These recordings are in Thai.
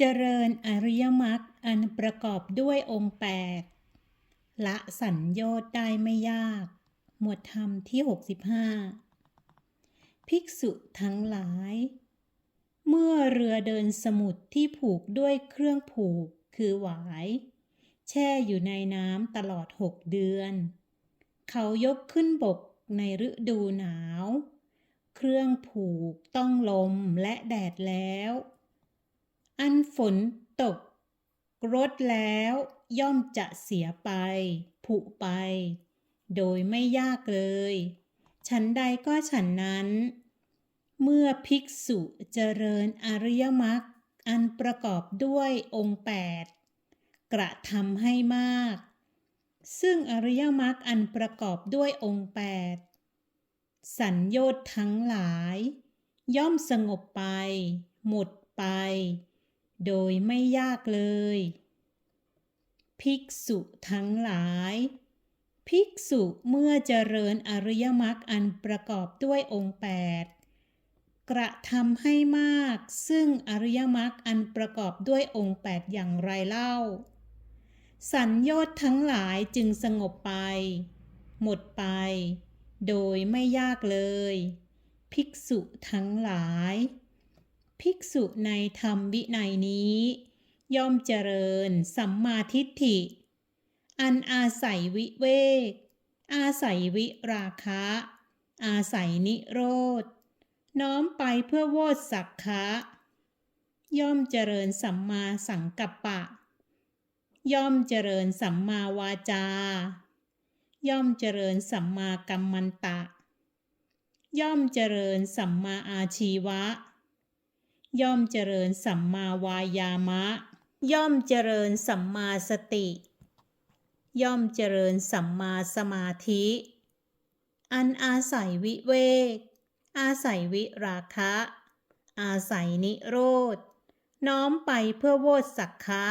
เจริญอริยมรรคอันประกอบด้วยองค์แปดละสัญโยได้ไม่ยาก หมวดธรรมที่ 65 ภิกษุทั้งหลาย เมื่อเรือเดินสมุทรที่ผูกด้วยเครื่องผูกคือหวาย แช่อยู่ในน้ำตลอดหกเดือน เขายกขึ้นบกในฤดูหนาว เครื่องผูกต้องลมและแดดแล้ว อันฝนตก รดแล้ว ย่อมจะเสียไป ผุไป โดยไม่ยากเลย ฉันใดก็ฉันนั้น เมื่อภิกษุเจริญอริยมรรคอันประกอบด้วยองค์แปดกระทำให้มาก ซึ่งอริยมรรคอันประกอบด้วยองค์แปดสัญโยชน์ทั้งหลาย ย่อมสงบไป หมดไป โดยไม่ยากเลย ภิกษุทั้งหลาย ภิกษุเมื่อเจริญอริยมรรคอันประกอบด้วยองค์แปดกระทำให้มาก ซึ่งอริยมรรคอันประกอบด้วยองค์แปดอย่างไรเล่า สัญโยชน์ทั้งหลายจึงสงบไป หมดไป โดยไม่ยากเลย ภิกษุทั้งหลาย ภิกษุในธรรมวินัยนี้ ย่อมเจริญสัมมาทิฏฐิ อันอาศัยวิเวก อาศัยวิราคะ อาศัยนิโรธ น้อมไปเพื่อโวตสักคะย่อมเจริญสัมมาสังกัปปะ ย่อมเจริญสัมมาวาจา ย่อมเจริญสัมมากัมมันตะ ย่อมเจริญสัมมาอาชีวะ ย่อมเจริญสัมมาวายามะ ย่อมเจริญสัมมาสติ ย่อมเจริญสัมมาสมาธิ อันอาศัยวิเวก อาศัยวิราคะ อาศัยนิโรธ น้อมไปเพื่อโวตสักคะ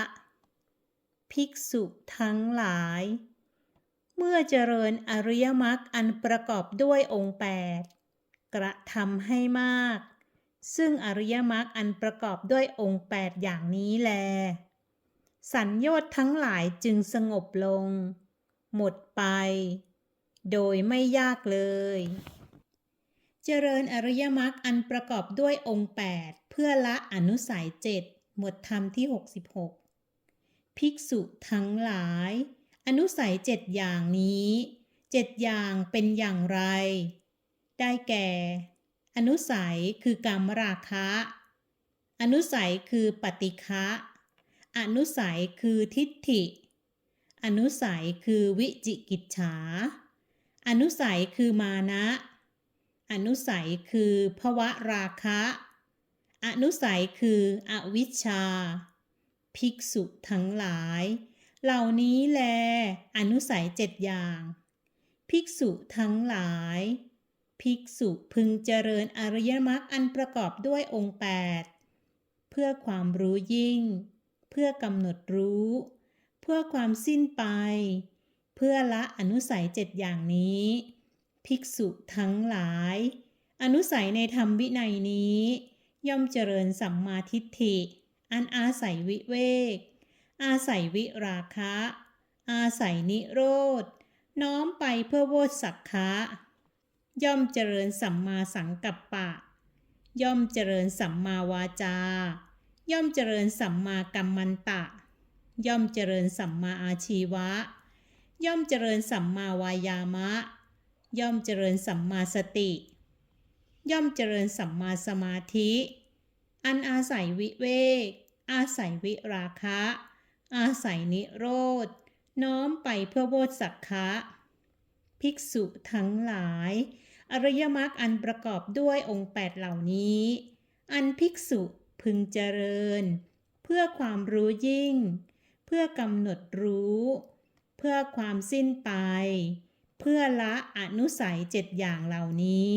ภิกษุทั้งหลาย เมื่อเจริญอริยมรรคอันประกอบด้วยองค์แปดกระทำให้มาก ซึ่งอริยมรรคอันประกอบด้วยองค์แปดอย่างนี้แล สัญโยชน์ทั้งหลายจึงสงบลง หมดไป โดยไม่ยากเลย เจริญอริยมรรคอันประกอบด้วยองค์แปดเพื่อละอนุสัยเจ็ดหมวดธรรมที่ 66 ภิกษุทั้งหลาย อนุสัยเจ็ดอย่างนี้เจ็ดอย่างเป็นอย่างไร ได้แก่ อนุสัยคือกรรมราคะ อนุสัยคือปฏิฆะอนุสัยคือทิฏฐิ อนุสัยคือวิจิกิจฉา อนุสัยคือมานะ อนุสัยคือภวะราคะ อนุสัยคืออวิชชา ภิกษุทั้งหลาย เหล่านี้แล อนุสัยเจ็ดอย่าง ภิกษุทั้งหลาย ภิกษุพึงเจริญอริยมรรคอันประกอบด้วยองค์แปดเพื่อความรู้ยิ่ง เพื่อกำหนดรู้ เพื่อความสิ้นไป เพื่อละอนุสัยเจ็ดอย่างนี้ ภิกษุทั้งหลาย อนุสัยในธรรมวินัยนี้ ย่อมเจริญสัมมาทิฏฐิ อันอาศัยวิเวก อาศัยวิราคะ อาศัยนิโรธน้อมไปเพื่อโวสักคะ ย่อมเจริญสัมมาสังกัปปะ ย่อมเจริญสัมมาวาจา ย่อมเจริญสัมมากัมมันตะ ย่อมเจริญสัมมาอาชีวะ ย่อมเจริญสัมมาวายามะ ย่อมเจริญสัมมาสติ ย่อมเจริญสัมมาสมาธิ อันอาศัยวิเวก อาศัยวิราคะ อาศัยนิโรธ น้อมไปเพื่อโวตสักคะ ภิกษุทั้งหลาย อริยมรรคอันประกอบด้วยองค์แปดเหล่านี้ อันภิกษุพึงเจริญ เพื่อความรู้ยิ่ง เพื่อกำหนดรู้ เพื่อความสิ้นไป เพื่อละอนุสัยเจ็ดอย่างเหล่านี้